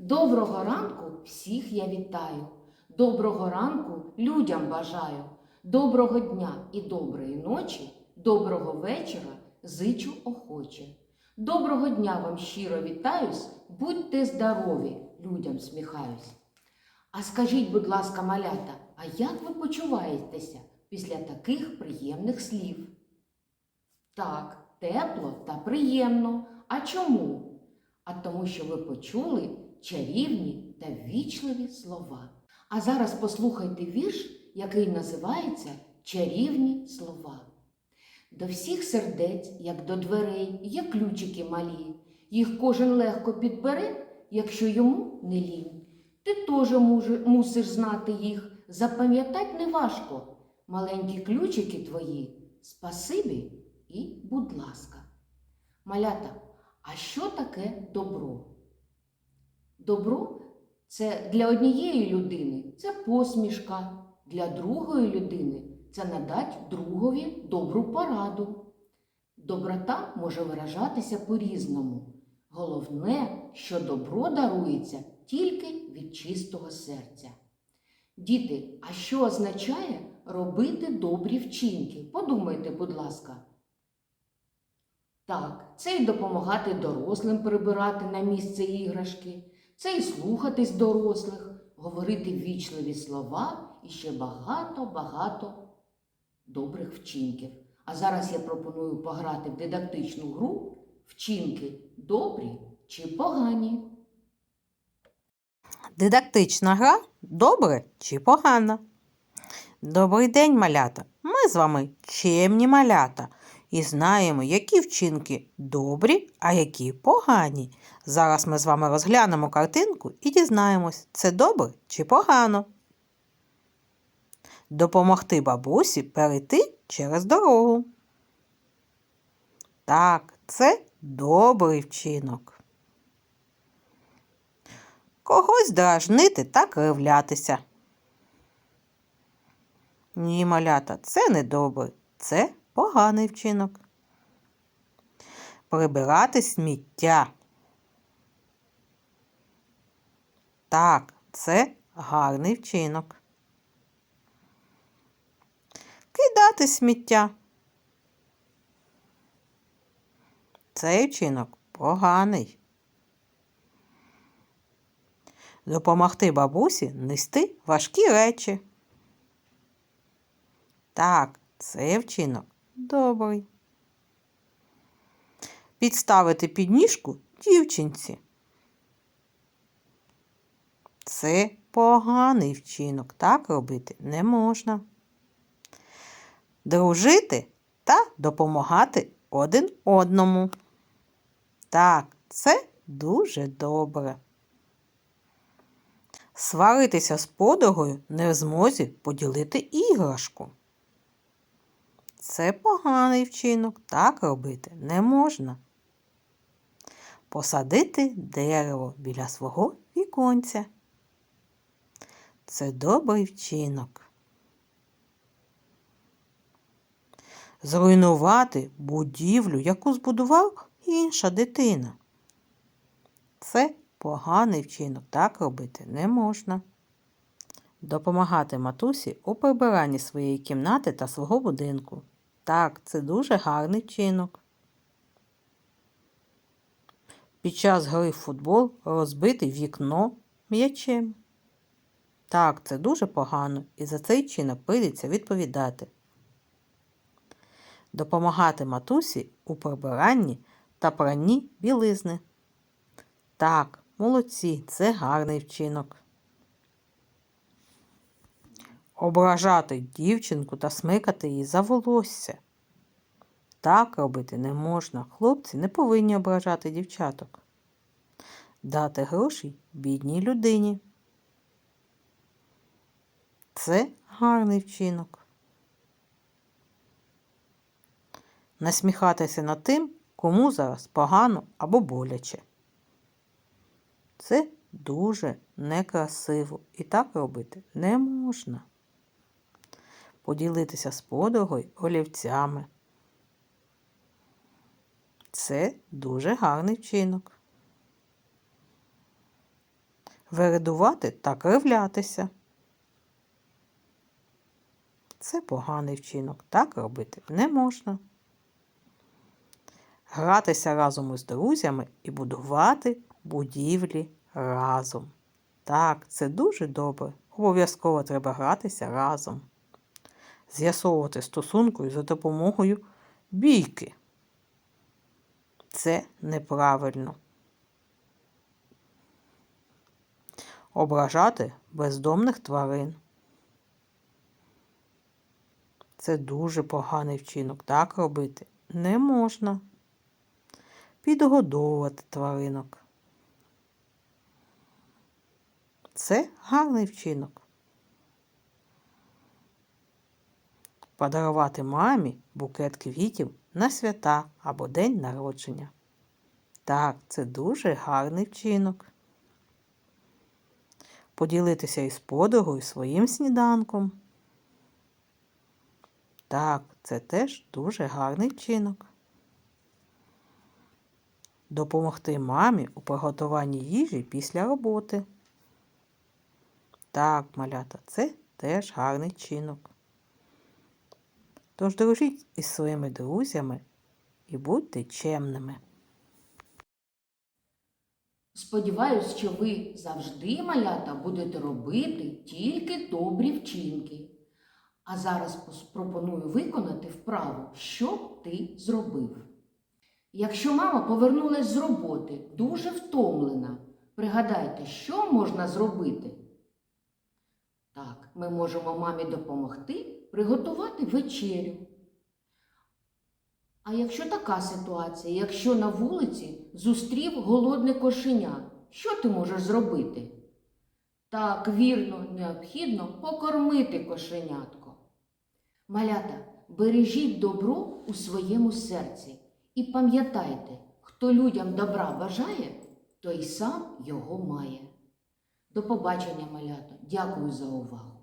Доброго ранку всіх я вітаю. Доброго ранку людям бажаю. Доброго дня і доброї ночі, доброго вечора зичу охоче. Доброго дня вам щиро вітаюсь, будьте здорові, людям сміхаюсь. А скажіть, будь ласка, малята, а як ви почуваєтеся після таких приємних слів? Так, тепло та приємно. А чому? А тому, що ви почули чарівні та ввічливі слова. А зараз послухайте вірш, який називається Чарівні слова. До всіх сердець, як до дверей, є ключики малі. Їх кожен легко підбере, якщо йому не лінь. Ти теж мусиш знати їх, запам'ятать неважко. Маленькі ключики твої, спасибі і будь ласка. Малята, а що таке добро? Добро це для однієї людини це посмішка, для другої людини це надать другові добру пораду. Доброта може виражатися по-різному. Головне, що добро дарується тільки від чистого серця. Діти, а що означає робити добрі вчинки? Подумайте, будь ласка. Так, це й допомагати дорослим прибирати на місце іграшки, це й слухатись дорослих, говорити ввічливі слова і ще багато-багато добрих вчинків. А зараз я пропоную пограти в дидактичну гру вчинки добрі чи погані. Дидактична гра добре чи погана? Добрий день, малята! Ми з вами чемні малята і знаємо, які вчинки добрі, а які погані. Зараз ми з вами розглянемо картинку і дізнаємось, це добре чи погано. Допомогти бабусі перейти через дорогу. Так, це добрий вчинок. Когось дражнити та кривлятися. Ні, малята, це не добре, це поганий вчинок. Прибирати сміття. Так, це гарний вчинок. Кидати сміття. Цей вчинок поганий. Допомогти бабусі нести важкі речі. Так, це вчинок добрий. Підставити підніжку дівчинці. Це поганий вчинок. Так робити не можна. Дружити та допомагати один одному. Так, це дуже добре. Сваритися з подругою не в змозі поділити іграшку. Це поганий вчинок, так робити не можна. Посадити дерево біля свого віконця. Це добрий вчинок. Зруйнувати будівлю, яку збудував інша дитина. Це поганий вчинок, так робити не можна. Допомагати матусі у прибиранні своєї кімнати та свого будинку. Так, це дуже гарний вчинок. Під час гри в футбол розбити вікно м'ячем. Так, це дуже погано, і за цей вчинок прийдеться відповідати. Допомагати матусі у прибиранні та пранні білизни. Так, молодці, це гарний вчинок. Ображати дівчинку та смикати її за волосся. Так робити не можна. Хлопці не повинні ображати дівчаток. Дати гроші бідній людині. Це гарний вчинок. Насміхатися над тим, кому зараз погано або боляче. Це дуже некрасиво і так робити не можна. Поділитися з подругою олівцями. Це дуже гарний вчинок. вередувати та кривлятися. Це поганий вчинок. Так робити не можна. Гратися разом із друзями і будувати будівлі разом. Так, це дуже добре. Обов'язково треба гратися разом. З'ясовувати стосунки за допомогою бійки. Це неправильно. Ображати бездомних тварин. Це дуже поганий вчинок. Так робити не можна. Підгодовувати тваринок. Це гарний вчинок. Подарувати мамі букет квітів на свята або день народження. Так, це дуже гарний вчинок. Поділитися із подругою своїм сніданком. Так, це теж дуже гарний вчинок. Допомогти мамі у приготуванні їжі після роботи. Так, малята, це теж гарний вчинок. Тож дружіть із своїми друзями і будьте чемними. Сподіваюсь, що ви завжди, малята, будете робити тільки добрі вчинки. А зараз пропоную виконати вправу, що ти зробив. Якщо мама повернулась з роботи, дуже втомлена, пригадайте, що можна зробити? Так, ми можемо мамі допомогти приготувати вечерю. А якщо така ситуація, якщо на вулиці зустрів голодне кошеня, що ти можеш зробити? Так, вірно, необхідно покормити кошенятко. Малята, бережіть добро у своєму серці і пам'ятайте, хто людям добра бажає, той сам його має. До побачення, малята. Дякую за увагу.